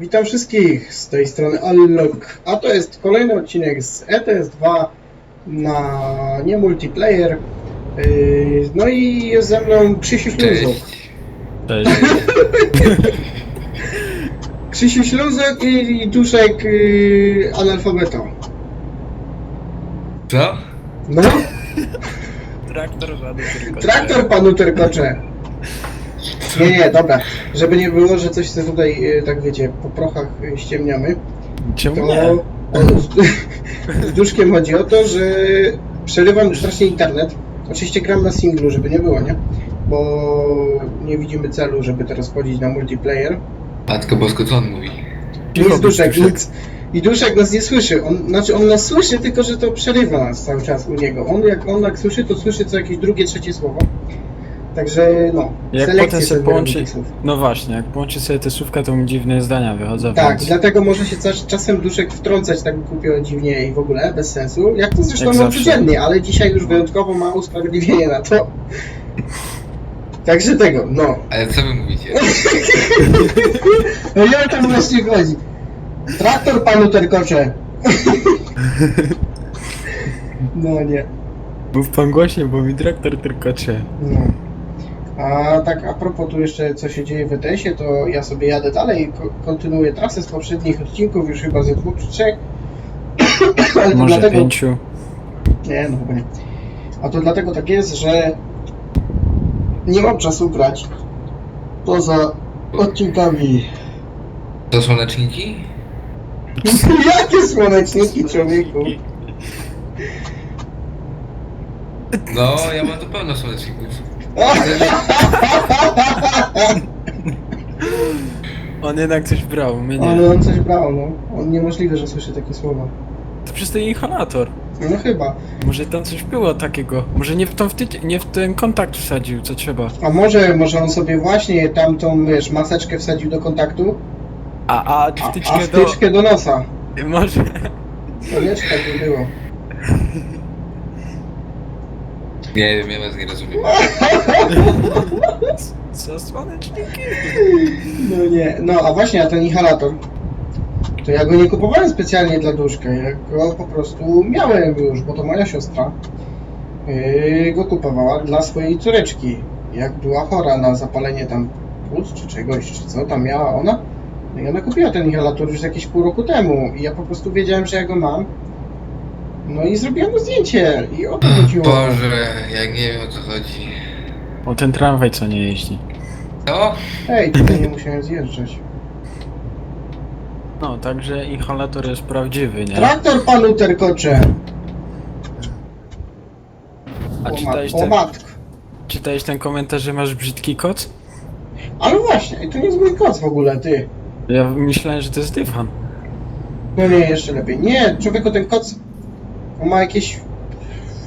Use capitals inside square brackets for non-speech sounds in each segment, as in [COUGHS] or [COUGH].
Witam wszystkich z tej strony Allok, a to jest kolejny odcinek z ETS 2 na nie multiplayer. Yy, No i jest ze mną Krzysiu Śluzok. Cześć. [LAUGHS] Krzysiu Śluzok i Duszek yy, analfabetą. Co? No, Traktor żaden tylko. traktor panu terkocze. Nie, nie, dobra. Żeby nie było, że coś sobie tutaj, yy, tak wiecie, po prochach yy, ściemniamy. Czemu to nie? o, z, z Duszkiem chodzi o to, że przerywam strasznie internet. Oczywiście gram na singlu, żeby nie było, nie? Bo nie widzimy celu, żeby teraz chodzić na multiplayer. Matko Bosko, co on mówi? Duszek, Duszek. nic. I Duszek nas nie słyszy. On, znaczy on nas słyszy, tylko że to przerywa nas cały czas u niego. On jak on jak słyszy, to słyszy co jakieś drugie, trzecie słowo. Także no, Jak potem się sobie połączy-. No właśnie, jak połączy sobie te słówka, to mu dziwne zdania wychodzą. Tak, więc... dlatego może się czas, czasem duszek wtrącać tak głupio, dziwnie i w ogóle, bez sensu. Jak to zresztą Jak mam zawsze. codziennie, ale dzisiaj już wyjątkowo ma usprawiedliwienie na to. Także tego, no. Ale co wy mówicie? No o to właśnie chodzi. Traktor panu terkocze. [LAUGHS] No nie. Mów pan głośniej, bo mi traktor tyrkocze. No. A tak a propos tu jeszcze co się dzieje w ETS-ie, to ja sobie jadę dalej, ko- kontynuuję trasę z poprzednich odcinków, już chyba ze dwóch czy trzech. [COUGHS] Ale to Może dlatego, pięciu. Nie, no chyba nie. A to dlatego tak jest, że nie mam czasu grać poza odcinkami. To słoneczniki? [LAUGHS] Jakie słoneczniki, człowieku? No, ja mam tu pełno słoneczników. [LAUGHS] On jednak coś brał, mnie nie. Ale on coś brał, no. On niemożliwe, że słyszy takie słowa. To przez ten inhalator. No chyba. Może tam coś było takiego. Może nie w, tą wtycie, nie w ten kontakt wsadził, co trzeba. A może, może on sobie właśnie tamtą, wiesz, maseczkę wsadził do kontaktu, A, a a, a wtyczkę wtyczkę do nosa. do... Może... To wiesz, tak by było. Nie wiem, ja was nie rozumiem. [LAUGHS] Co słoneczniki? No nie, no a właśnie, a ten inhalator, to ja go nie kupowałem specjalnie dla duszka, ja go po prostu miałem już, bo to moja siostra yy, go kupowała dla swojej córeczki. Jak była chora na zapalenie tam płuc czy czegoś, czy co tam miała ona, no i ona kupiła ten inhalator już jakieś pół roku temu i ja po prostu wiedziałem, że ja go mam. No i zrobiłem mu zdjęcie i o to chodziło. Boże, ja nie wiem o co chodzi. O ten tramwaj co nie jeździ. Co? Ej, tutaj nie musiałem zjeżdżać. No, także inhalator jest prawdziwy, nie? Traktor panu terkocze! A O, czytałeś mat- o ten, matko. czytałeś ten komentarz, że masz brzydki kot? Ale właśnie, to nie jest mój koc w ogóle, ty. Ja myślałem, że to jest dywan. No nie, jeszcze lepiej. Nie, człowieku, ten koc, on ma jakieś...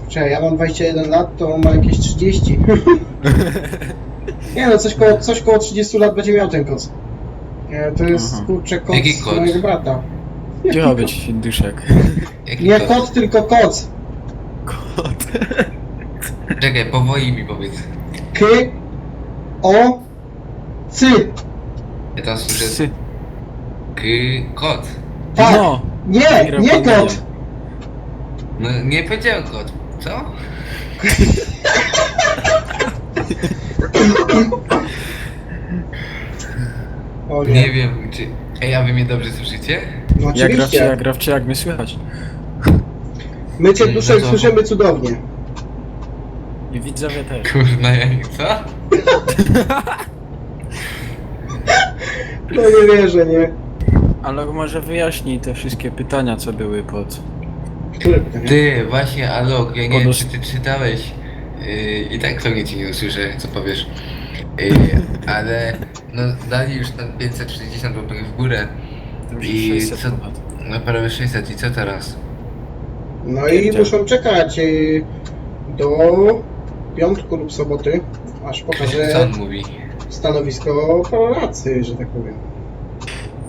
Czekaj, ja mam 21 lat, to on ma jakieś 30. [LAUGHS] nie no, coś koło, coś koło 30 lat będzie miał ten koc. Nie, to jest, Aha. kurczę, koc Jaki koc? mojego brata. Gdzie ma być duszek? Jaki Nie to? kot, tylko koc. Kot. Czekaj, powoli mi powiedz. K, O, C. Ja tam słyszę Psy. k... kot. Tak. No, Nie, nie kot. No nie powiedziałem kot. Co? O Nie wiem, czy... Ej, a wy mnie dobrze słyszycie? No jak grawcie, oczywiście. jak grawcie, jak mnie słychać. My cię No duszek to- słyszymy cudownie. I widzowie też. Kurna, ja nie... Co? No nie wierzę, nie. Ale może wyjaśnij te wszystkie pytania, co były pod... Pytanie? Ty, właśnie, Alok, ja nie wiem, Podnoś- czy ty czytałeś yy, i tak pewnie ci nie usłyszę, co powiesz. Yy, [LAUGHS] ale no dali już tam 560 łapek w górę i 600 co, ponad. no prawie 600 i co teraz? No i Gdzie? muszą czekać y, do piątku lub soboty, aż Co pokażę on mówi? stanowisko pracy, że tak powiem.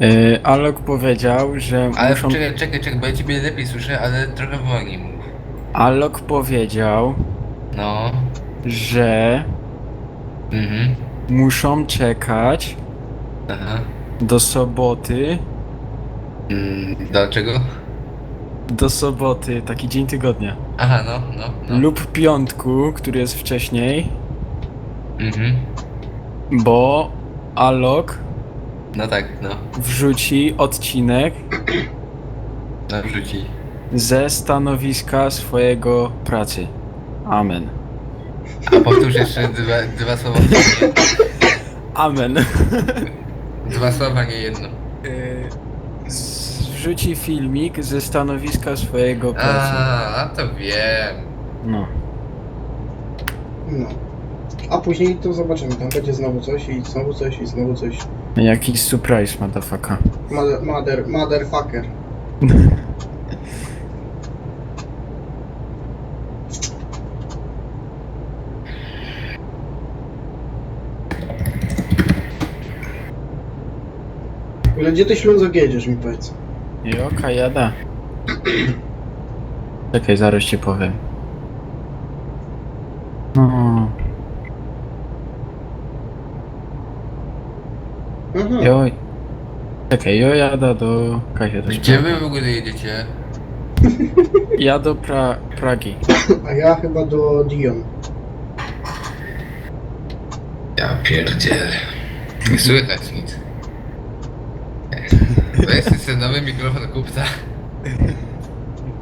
Yy, Alok powiedział, że Ale muszą... czekaj, czekaj, czekaj, bo ja ciebie lepiej słyszę, ale trochę wolniej mów. Alok powiedział, No, że mhm, muszą czekać aha. Do soboty. Mm, dlaczego? Do soboty, taki dzień tygodnia. Aha, no, no, no. Lub piątku, który jest wcześniej, Mhm. bo Alok No tak, no. wrzuci odcinek No wrzuci. ze stanowiska swojego pracy. Amen. A powtórz jeszcze dwa, dwa słowa. Amen. Dwa słowa, nie jedno. Y, z- Wrzuci filmik ze stanowiska swojego pracy. A, a to wiem. No. No. A później to zobaczymy, tam będzie znowu coś i znowu coś i znowu coś. Jakiś surprise, motherfucker. Mother, mother, motherfucker. Ale gdzie ty ślązok jedziesz mi powiedz? Joka jada. Czekaj, zaraz ci powiem. No, Aha. jo... Czekaj, jo jada do... Kasia też Gdzie wy w ogóle jedziecie? [LAUGHS] Ja do pra... Pragi. A ja chyba do Dion. Ja pierdzielę. Nie słychać nic. [LAUGHS] Weź sobie nowy mikrofon kupca.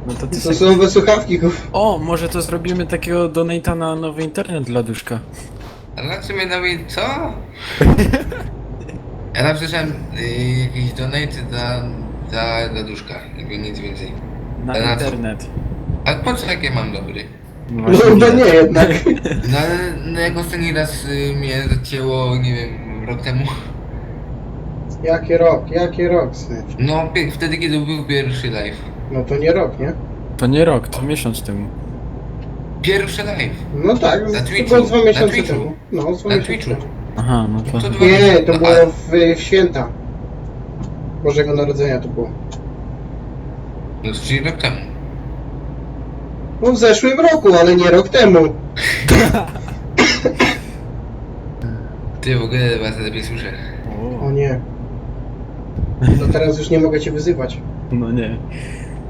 No to ty To są wysłuchawki, kuf. O, może to zrobimy takiego donata na nowy internet dla duszka. A na czym ja mówię, co? [LAUGHS] Ja tam słyszałem y, jakieś donate dla, dla, dla duszka, jakby nic więcej. Na Na co? internet. A po co jak ja mam dobry? No chyba widać. nie jednak. No ale no, jak ostatni raz y, mnie zacięło, nie wiem, rok temu. Jaki rok, jaki rok, synek. No pie- wtedy kiedy był pierwszy live. No to nie rok, nie? To nie rok, to miesiąc temu. Pierwszy live. No tak, Na to Twitchu, było dwa na miesiące Twitchu. temu. No, dwa Na miesiące Twitchu. temu. Aha, no to... To Nie, to no, było w, w święta. Bożego Narodzenia to było. No czyli rok temu. No w zeszłym roku, ale nie rok temu. Ty w ogóle was lepiej słyszę. O O, nie. To teraz już nie mogę cię wyzywać. no nie.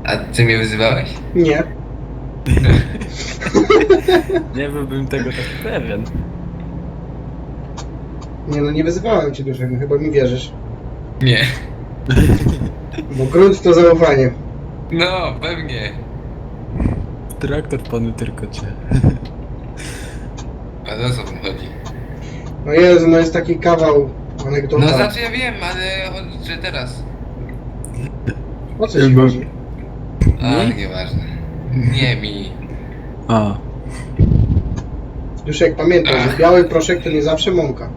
A ty mnie wyzywałeś? Nie. [LAUGHS] Nie byłbym tego tak pewien. Nie no, nie wyzywałem cię dużego, chyba mi wierzysz. Nie. [LAUGHS] Bo grunt to zaufanie. No, pewnie. Traktor panu tylko cię. [LAUGHS] A o co wam chodzi? No Jezu, no jest taki kawał anegdota. No znaczy ja wiem, ale chodzi, że teraz. O co ci chodzi? A, Nie? nieważne. Nie mi. A, Duszek, pamiętaj, że biały proszek to nie zawsze mąka.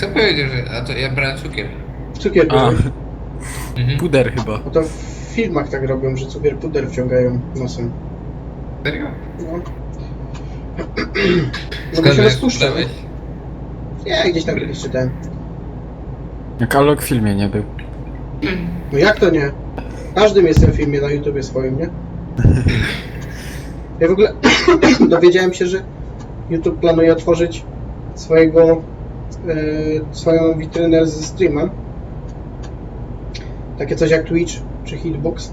Sobie powiedział, że... A to ja brałem cukier. Cukier a, puder. Mhm. puder chyba. No to w filmach tak robią, że cukier puder wciągają nosem. Serio? No. [CLEARS THROAT] No bo Skąd się wiesz, rozpuszcza. dałeś? Nie, gdzieś tam kiedyś czytałem. Jak Alok w filmie nie był. No jak to nie? W każdym jest w filmie na YouTubie swoim, nie? [LAUGHS] Ja w ogóle [CLEARS THROAT] dowiedziałem się, że YouTube planuje otworzyć swojego, swoją witrynę ze streamem. Takie coś jak Twitch czy Hitbox.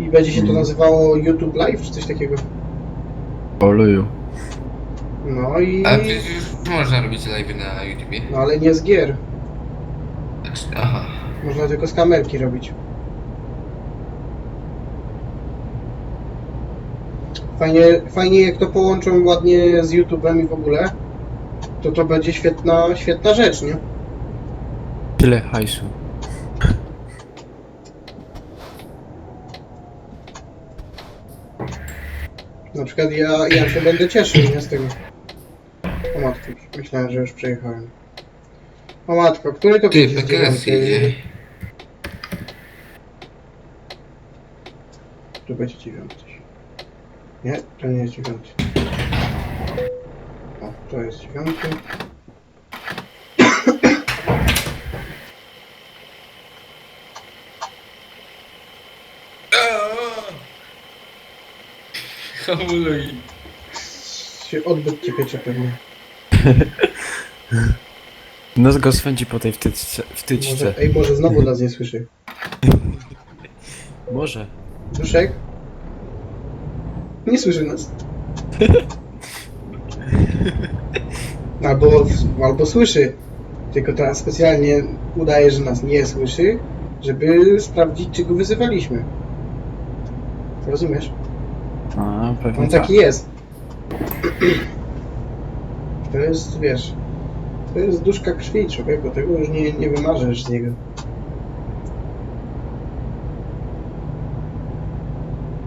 I będzie się to Mhm. nazywało YouTube Live czy coś takiego. Oluju. No i... Ale przecież już można robić live na YouTubie. No ale nie z gier. Aha. Można tylko z kamerki robić. Fajnie, fajnie jak to połączą ładnie z YouTube'em i w ogóle, to to będzie świetna, świetna rzecz, nie? Tyle hajsu. Na przykład ja, ja się będę cieszył, nie z tego. O matko, myślałem, że już przejechałem. O matko, który to Ty, PKS jedzie. Tu będzie dziewiąty. Nie, to nie jest dziewiąty. To jest dziewiąty. Hamuluj. Się odbyt ci piecze pewnie. [LAUGHS] Nos go swędzi po tej wtyczce. wtyczce. Może, ej, może znowu nas nie słyszy. [LAUGHS] Może. Duszek? Nie słyszy nas. [LAUGHS] Albo, albo słyszy. Tylko teraz specjalnie udaje, że nas nie słyszy, żeby sprawdzić, czy go wyzywaliśmy. Rozumiesz? A, pewnie On tak. taki jest. To jest, wiesz, to jest duszka krwi człowieku, tego już nie, nie wymarzysz z niego.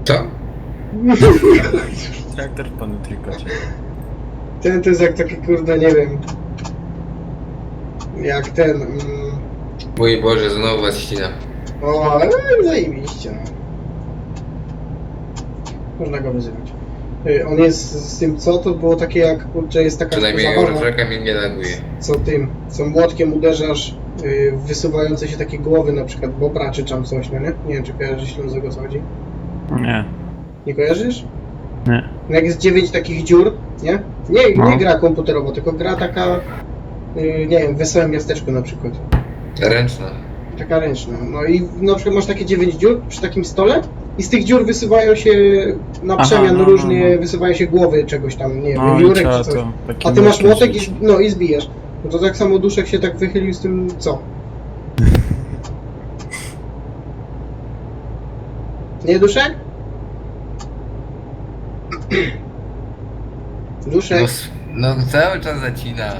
Co? [LAUGHS] Traktor w panu trykocie. Ten to jest jak taki kurde, nie wiem, jak ten, mm, Mój Boże, znowu was ścina. o, ale zajebiście, no. Można go wyzywać. Y, On jest z tym co, to było takie jak, kurczę, jest taka Przynajmniej zabawa, Eurotrucka mnie nie laguje. co tym, co młotkiem uderzasz y, w wysuwające się takie głowy, na przykład bobra czy tam coś, no nie? Nie wiem, czy kojarzysz Ślązek o co chodzi? Nie, Nie kojarzysz? nie. No Jak jest dziewięć takich dziur, nie? Nie, nie No. gra komputerowo, tylko gra taka, y, nie wiem, w Wesołym Miasteczku na przykład. Ręczna. Taka ręczna. No i na przykład masz takie dziewięć dziur przy takim stole i z tych dziur wysuwają się na Aha, przemian no, no, różnie, no. wysuwają się głowy czegoś tam, nie wiem, No i jurek trzeba czy coś. to A ty masz młotek i, no, i zbijesz. No to tak samo duszek się tak wychylił z tym co? [LAUGHS] Nie duszek? No, Duszek? s- no cały czas zacina.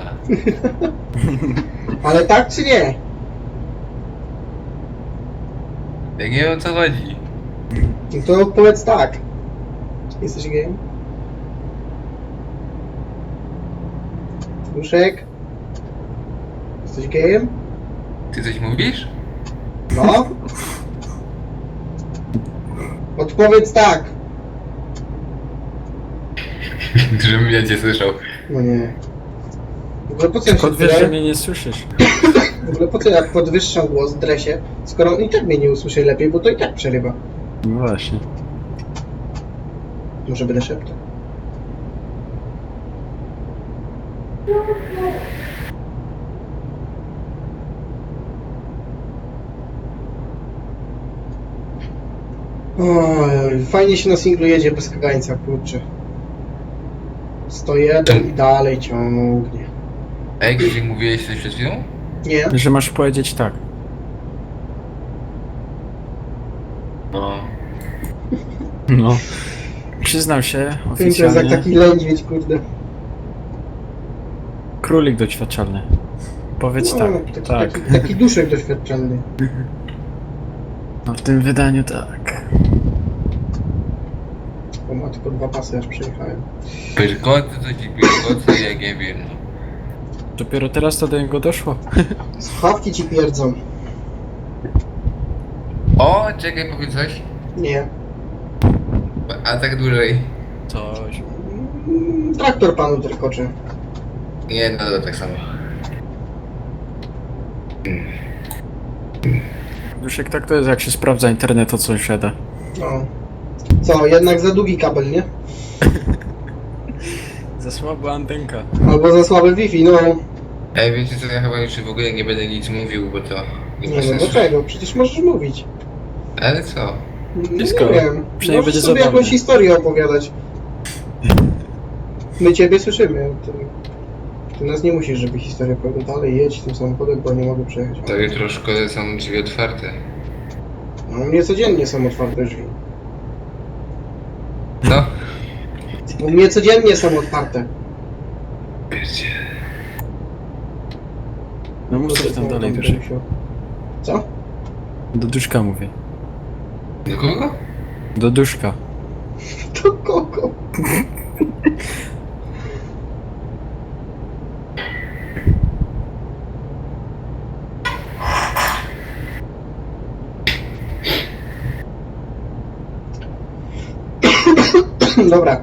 [LAUGHS] Ale tak czy nie? Ja nie wiem o co chodzi. No to powiedz tak. Jesteś gejem? Duszek? Jesteś gejem? Ty coś mówisz? No? Odpowiedz tak. [LAUGHS] Żebym ja cię słyszał. No nie. W ogóle po co ja się Skąd wiesz, że drę? mnie nie słyszysz? W ogóle po co ja podwyższam głos w dresie, skoro i tak mnie nie usłyszy lepiej, bo to i tak przerywa. No właśnie. Może będę szeptał. Oj, fajnie się na singlu jedzie bez kagańca, kurczę. 101 i dalej ciągnie. Ej, gdzie mówiłeś coś przed chwilą? Nie? Że masz powiedzieć tak. No. No. Przyznał się To jest jak oficjalnie. taki lędźwiedź, kurde. Królik doświadczalny. Powiedz No, tak. taki, tak. Taki, taki duszek doświadczalny. No w tym wydaniu tak. O tylko dwa pasy, aż przejechałem. Co ci pyrkoty, jak ja wiem. Dopiero teraz to do niego doszło. [LAUGHS] Słuchawki ci pierdzą. O, czekaj, powiedz coś. Nie. A tak dłużej. Coś. Mm, Traktor panu trykocze. Nie, no dobra, tak samo. Duszek tak to jest, jak się sprawdza internet od sąsiada. No. Co, jednak za długi kabel, nie? [LAUGHS] Za słaba antenka. Albo za słabe Wi-Fi, no. Ej, wiecie co, ja chyba już w ogóle nie będę nic mówił, bo to nie ma Nie no, sensu. dlaczego? Przecież możesz mówić. Ale co? No, Wszystko. Nie wiem. Przynajmniej Możesz będzie sobie jakąś historię opowiadać. [LAUGHS] My ciebie słyszymy. Ty, ty nas nie musisz, żeby historię opowiadać. Dalej jedź tym samochodem, bo nie mogę przejechać. To jutro szkole są drzwi otwarte. No, u mnie codziennie są otwarte drzwi. No. U mnie codziennie są otwarte. Wiecie. No mów coś tam dalej, Duszek. Co? Do duszka mówię. Do kogo? Do duszka. To kogo? [LAUGHS] [CLEARS THROAT] Dobra,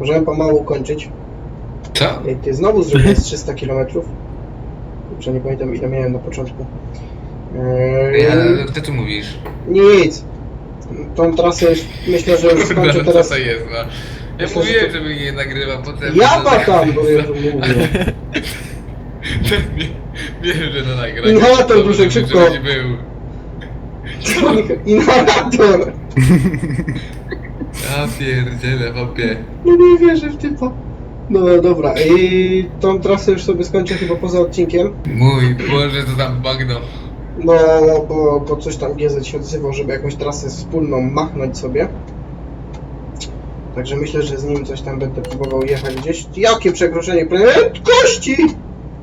możemy pomału kończyć. Co? Ej, Ty znowu zrobiłeś 300 km. Kurczę, nie pamiętam ile miałem na początku. Eee, ale kto tu mówisz? nic. Tą trasę już myślę, że już skończę co teraz. to jest, no? Ja Myślę, że mówiłem, to- żeby nie nagrywa, potem... Ja tam, bo ja tu mówię. [LAUGHS] Wiem, że na nagraniu. Inhalator, to Duszek, żeby szybko. nie był. Inhalator! [LAUGHS] Ja pierdzielę, hopie. No nie wierzę w typa. No dobra, i tą trasę już sobie skończę chyba poza odcinkiem. Mój Boże, co tam bagno. No, bo, bo coś tam GZ się odzywał, żeby jakąś trasę wspólną machnąć sobie. Także myślę, że z nim coś tam będę próbował jechać gdzieś. Jakie przekroczenie prędkości!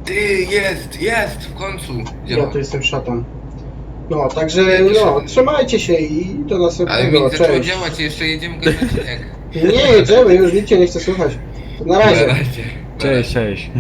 Ty, jest, jest, w końcu. Ja Działa. to jestem szatan. No, także no, trzymajcie się i do Ale mi następnego. zaczęło Cześć. działać, jeszcze jedziemy go odcinek. Nie jedziemy, już nikt cię nie chce słuchać. Na Na razie. razie. Cześć, cześć.